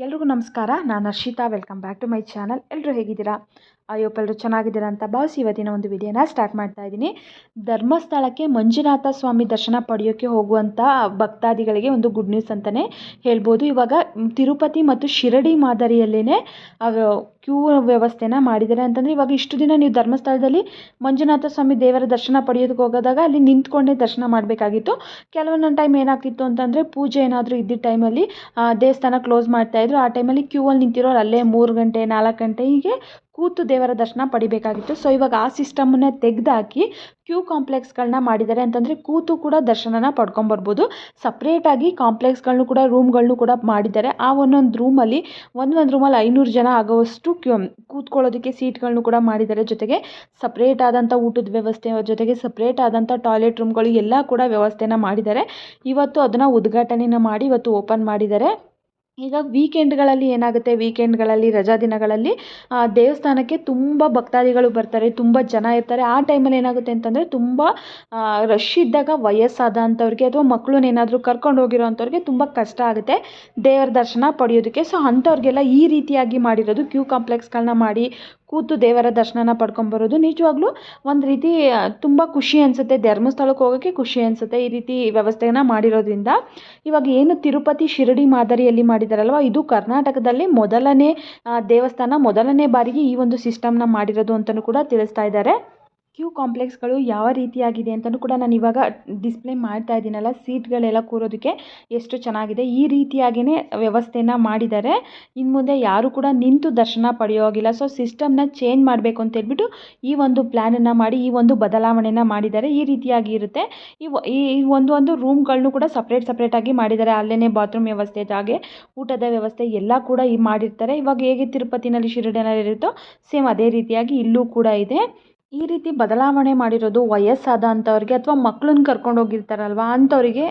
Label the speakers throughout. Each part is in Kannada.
Speaker 1: ಎಲ್ರಿಗೂ ನಮಸ್ಕಾರ ನಾನು Arshita welcome back to my channel ಎಲ್ಲರೂ ಹೇಗಿದ್ದೀರಾ? ಅಯ್ಯೋಪ್ ಎಲ್ಲರೂ ಚೆನ್ನಾಗಿದ್ದೀರಾ ಅಂತ ಭಾವಿಸಿ ಇವತ್ತಿನ ಒಂದು ವಿಡಿಯೋನ ಸ್ಟಾರ್ಟ್ ಮಾಡ್ತಾ ಇದ್ದೀನಿ. ಧರ್ಮಸ್ಥಳಕ್ಕೆ ಮಂಜುನಾಥ ಸ್ವಾಮಿ ದರ್ಶನ ಪಡೆಯೋಕ್ಕೆ ಹೋಗುವಂಥ ಭಕ್ತಾದಿಗಳಿಗೆ ಒಂದು ಗುಡ್ ನ್ಯೂಸ್ ಅಂತಲೇ ಹೇಳ್ಬೋದು. ಇವಾಗ ತಿರುಪತಿ ಮತ್ತು ಶಿರಡಿ ಮಾದರಿಯಲ್ಲೇ ಕ್ಯೂ ವ್ಯವಸ್ಥೆನ ಮಾಡಿದ್ದಾರೆ ಅಂತಂದರೆ ಇವಾಗ ಇಷ್ಟು ದಿನ ನೀವು ಧರ್ಮಸ್ಥಳದಲ್ಲಿ ಮಂಜುನಾಥ ಸ್ವಾಮಿ ದೇವರ ದರ್ಶನ ಪಡೆಯೋದಕ್ಕೆ ಹೋಗೋದಾಗ ಅಲ್ಲಿ ನಿಂತ್ಕೊಂಡೇ ದರ್ಶನ ಮಾಡಬೇಕಾಗಿತ್ತು. ಕೆಲವೊಂದೊಂದು ಟೈಮ್ ಏನಾಗ್ತಿತ್ತು ಅಂತಂದರೆ ಪೂಜೆ ಏನಾದರೂ ಇದ್ದಿದ್ದ ಟೈಮಲ್ಲಿ ದೇವಸ್ಥಾನ ಕ್ಲೋಸ್ ಮಾಡ್ತಾಯಿದ್ರು ಆ ಟೈಮಲ್ಲಿ ಕ್ಯೂ ಅಲ್ಲಿ ನಿಂತಿರೋರು ಅಲ್ಲೇ ಮೂರು ಗಂಟೆ, ನಾಲ್ಕು ಗಂಟೆ ಹೀಗೆ ಕೂತು ದೇವರ ದರ್ಶನ ಪಡಿಬೇಕಾಗಿತ್ತು. ಸೊ ಇವಾಗ ಆ ಸಿಸ್ಟಮನ್ನೇ ತೆಗೆದಾಕಿ ಕ್ಯೂ ಕಾಂಪ್ಲೆಕ್ಸ್ಗಳನ್ನ ಮಾಡಿದ್ದಾರೆ ಅಂತಂದರೆ ಕೂತು ಕೂಡ ದರ್ಶನನ ಪಡ್ಕೊಂಬರ್ಬೋದು. ಸಪ್ರೇಟಾಗಿ ಕಾಂಪ್ಲೆಕ್ಸ್ಗಳನ್ನೂ ಕೂಡ ರೂಮ್ಗಳನ್ನೂ ಕೂಡ ಮಾಡಿದ್ದಾರೆ. ಆ ಒಂದೊಂದು ರೂಮಲ್ಲಿ ಒಂದೊಂದು ರೂಮಲ್ಲಿ ಐನೂರು ಜನ ಆಗೋವಷ್ಟು ಕ್ಯೂ ಕೂತ್ಕೊಳ್ಳೋದಕ್ಕೆ ಸೀಟ್ಗಳನ್ನೂ ಕೂಡ ಮಾಡಿದ್ದಾರೆ. ಜೊತೆಗೆ ಸಪ್ರೇಟ್ ಆದಂಥ ಊಟದ ವ್ಯವಸ್ಥೆ, ಜೊತೆಗೆ ಸಪ್ರೇಟ್ ಆದಂಥ ಟಾಯ್ಲೆಟ್ ರೂಮ್ಗಳು ಎಲ್ಲ ಕೂಡ ವ್ಯವಸ್ಥೆನ ಮಾಡಿದ್ದಾರೆ. ಇವತ್ತು ಅದನ್ನು ಉದ್ಘಾಟನೆನ ಮಾಡಿ ಇವತ್ತು ಓಪನ್ ಮಾಡಿದ್ದಾರೆ. ಈಗ ವೀಕೆಂಡ್ಗಳಲ್ಲಿ ಏನಾಗುತ್ತೆ? ವೀಕೆಂಡ್ಗಳಲ್ಲಿ, ರಜಾ ದಿನಗಳಲ್ಲಿ ದೇವಸ್ಥಾನಕ್ಕೆ ತುಂಬ ಭಕ್ತಾದಿಗಳು ಬರ್ತಾರೆ, ತುಂಬ ಜನ ಇರ್ತಾರೆ. ಆ ಟೈಮಲ್ಲಿ ಏನಾಗುತ್ತೆ ಅಂತಂದರೆ ತುಂಬ ರಶ್ ಇದ್ದಾಗ ವಯಸ್ಸಾದಂಥವ್ರಿಗೆ ಅಥವಾ ಮಕ್ಕಳನ್ನೇನಾದರೂ ಕರ್ಕೊಂಡು ಹೋಗಿರೋ ಅಂಥವ್ರಿಗೆ ತುಂಬ ಕಷ್ಟ ಆಗುತ್ತೆ ದೇವರ ದರ್ಶನ ಪಡೆಯೋದಕ್ಕೆ. ಸೊ ಅಂಥವ್ರಿಗೆಲ್ಲ ಈ ರೀತಿಯಾಗಿ ಮಾಡಿರೋದು ಕ್ಯೂ ಕಾಂಪ್ಲೆಕ್ಸ್ಗಳನ್ನ ಮಾಡಿ ಕೂತು ದೇವರ ದರ್ಶನನ ಪಡ್ಕೊಂಬರೋದು ನಿಜವಾಗ್ಲೂ ಒಂದು ರೀತಿ ತುಂಬ ಖುಷಿ ಅನಿಸುತ್ತೆ. ಧರ್ಮಸ್ಥಳಕ್ಕೆ ಹೋಗೋಕ್ಕೆ ಖುಷಿ ಅನಿಸುತ್ತೆ ಈ ರೀತಿ ವ್ಯವಸ್ಥೆನ ಮಾಡಿರೋದ್ರಿಂದ. ಇವಾಗ ಏನು ತಿರುಪತಿ ಶಿರಡಿ ಮಾದರಿಯಲ್ಲಿ ಮಾಡಿದಾರಲ್ವ? ಇದು ಕರ್ನಾಟಕದಲ್ಲಿ ಮೊದಲನೇ ದೇವಸ್ಥಾನ ಮೊದಲನೇ ಬಾರಿಗೆ ಈ ಒಂದು ಸಿಸ್ಟಮ್ನ ಮಾಡಿರೋದು ಅಂತಲೂ ಕೂಡ ತಿಳಿಸ್ತಾ ಇದ್ದಾರೆ ಕ್ಯೂ ಕಾಂಪ್ಲೆಕ್ಸ್ಗಳು ಯಾವ ರೀತಿಯಾಗಿದೆ ಅಂತಲೂ ಕೂಡ ನಾನು ಇವಾಗ ಡಿಸ್ಪ್ಲೇ ಮಾಡ್ತಾ ಇದ್ದೀನಲ್ಲ ಸೀಟ್ಗಳೆಲ್ಲ ಕೂರೋದಕ್ಕೆ ಎಷ್ಟು ಚೆನ್ನಾಗಿದೆ, ಈ ರೀತಿಯಾಗಿಯೇ ವ್ಯವಸ್ಥೆನ ಮಾಡಿದ್ದಾರೆ. ಇನ್ನು ಮುಂದೆ ಯಾರು ಕೂಡ ನಿಂತು ದರ್ಶನ ಪಡೆಯೋ ಹಾಗಿಲ್ಲ. ಸೊ ಸಿಸ್ಟಮ್ನ ಚೇಂಜ್ ಮಾಡಬೇಕು ಅಂತ ಹೇಳ್ಬಿಟ್ಟು ಈ ಒಂದು ಪ್ಲ್ಯಾನನ್ನು ಮಾಡಿ, ಈ ಒಂದು ಬದಲಾವಣೆನ ಮಾಡಿದ್ದಾರೆ. ಈ ರೀತಿಯಾಗಿ ಇರುತ್ತೆ. ಈ ಈ ಒಂದು ಒಂದು ರೂಮ್ಗಳನ್ನೂ ಕೂಡ ಸಪ್ರೇಟ್ ಸಪ್ರೇಟಾಗಿ ಮಾಡಿದ್ದಾರೆ. ಅಲ್ಲೇ ಬಾತ್ರೂಮ್ ವ್ಯವಸ್ಥೆ, ಹಾಗೆ ಊಟದ ವ್ಯವಸ್ಥೆ ಎಲ್ಲ ಕೂಡ ಈ ಮಾಡಿರ್ತಾರೆ. ಇವಾಗ ಹೇಗೆ ತಿರುಪತಿನಲ್ಲಿ ಶಿರಡಿನಲ್ಲಿ ಇರುತ್ತೋ ಸೇಮ್ ಅದೇ ರೀತಿಯಾಗಿ ಇಲ್ಲೂ ಕೂಡ ಇದೆ. ಈ ರೀತಿ ಬದಲಾವಣೆ ಮಾಡಿರೋದು ವಯಸ್ಸಾದಂಥವ್ರಿಗೆ ಅಥವಾ ಮಕ್ಳನ್ನ ಕರ್ಕೊಂಡು ಹೋಗಿರ್ತಾರಲ್ವ? ಅಂಥವರಿಗೆ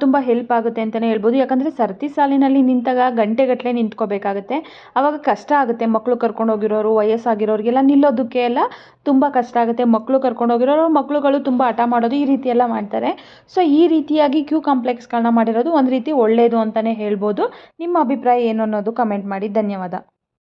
Speaker 1: ತುಂಬ ಹೆಲ್ಪ್ ಆಗುತ್ತೆ ಅಂತಲೇ ಹೇಳ್ಬೋದು. ಯಾಕಂದರೆ ಸರತಿ ಸಾಲಿನಲ್ಲಿ ನಿಂತಾಗ ಗಂಟೆಗಟ್ಟಲೆ ನಿಂತ್ಕೋಬೇಕಾಗುತ್ತೆ. ಆವಾಗ ಕಷ್ಟ ಆಗುತ್ತೆ ಮಕ್ಕಳು ಕರ್ಕೊಂಡು ಹೋಗಿರೋರು, ವಯಸ್ಸಾಗಿರೋರಿಗೆಲ್ಲ ನಿಲ್ಲೋದಕ್ಕೆ ಎಲ್ಲ ತುಂಬ ಕಷ್ಟ ಆಗುತ್ತೆ ಮಕ್ಕಳು ಕರ್ಕೊಂಡು ಹೋಗಿರೋರು. ಮಕ್ಕಳುಗಳು ತುಂಬ ಹಠ ಮಾಡೋದು ಈ ರೀತಿ ಎಲ್ಲ ಮಾಡ್ತಾರೆ. ಸೊ, ಈ ರೀತಿಯಾಗಿ ಕ್ಯೂ ಕಾಂಪ್ಲೆಕ್ಸ್ಗಳನ್ನ ಮಾಡಿರೋದು ಒಂದು ರೀತಿ ಒಳ್ಳೆಯದು ಅಂತಲೇ ಹೇಳ್ಬೋದು. ನಿಮ್ಮ ಅಭಿಪ್ರಾಯ ಏನು ಅನ್ನೋದು ಕಮೆಂಟ್ ಮಾಡಿ. ಧನ್ಯವಾದ.